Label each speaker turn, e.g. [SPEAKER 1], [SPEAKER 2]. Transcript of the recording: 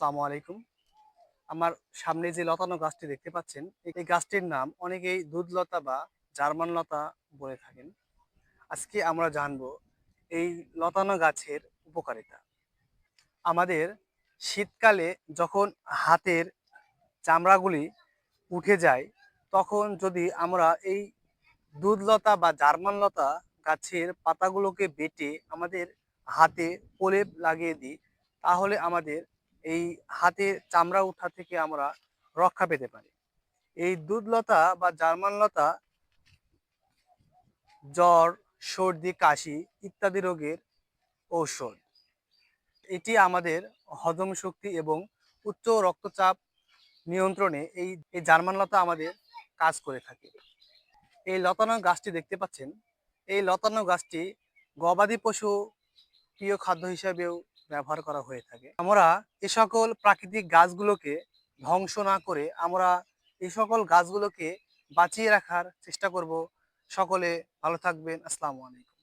[SPEAKER 1] আসসালামু আলাইকুম। আমার সামনে যে লতানো গাছটি দেখতে পাচ্ছেন, এই গাছটির নাম অনেকেই দুধলতা বা জার্মান লতা বলে থাকেন। আজকে আমরা জানব এই লতানো গাছের উপকারিতা। আমাদের শীতকালে যখন হাতের চামড়াগুলি উঠে যায়, তখন যদি আমরা এই দুধলতা বা জার্মান লতা গাছের পাতাগুলোকে বেটে আমাদের হাতে প্রলেপ লাগিয়ে দিই, তাহলে আমাদের এই হাতে চামড়া ওঠা থেকে আমরা রক্ষা পেতে পারি। এই দুধলতা বা জার্মান লতা জ্বর, সর্দি, কাশি ইত্যাদি রোগের ঔষধ। এটি আমাদের হজম শক্তি এবং উচ্চ রক্তচাপ নিয়ন্ত্রণে এই এই জার্মান লতা আমাদের কাজ করে থাকে। এই লতানো গাছটি দেখতে পাচ্ছেন? এই লতানো গাছটি গবাদি পশু প্রিয় খাদ্য হিসাবেও ব্যবহার করা হয়ে থাকে। আমরা এ সকল প্রাকৃতিক গাছগুলোকে ধ্বংস না করে আমরা এ সকল গাছগুলোকে বাঁচিয়ে রাখার চেষ্টা করব। সকলে ভালো থাকবেন। আসসালামু আলাইকুম।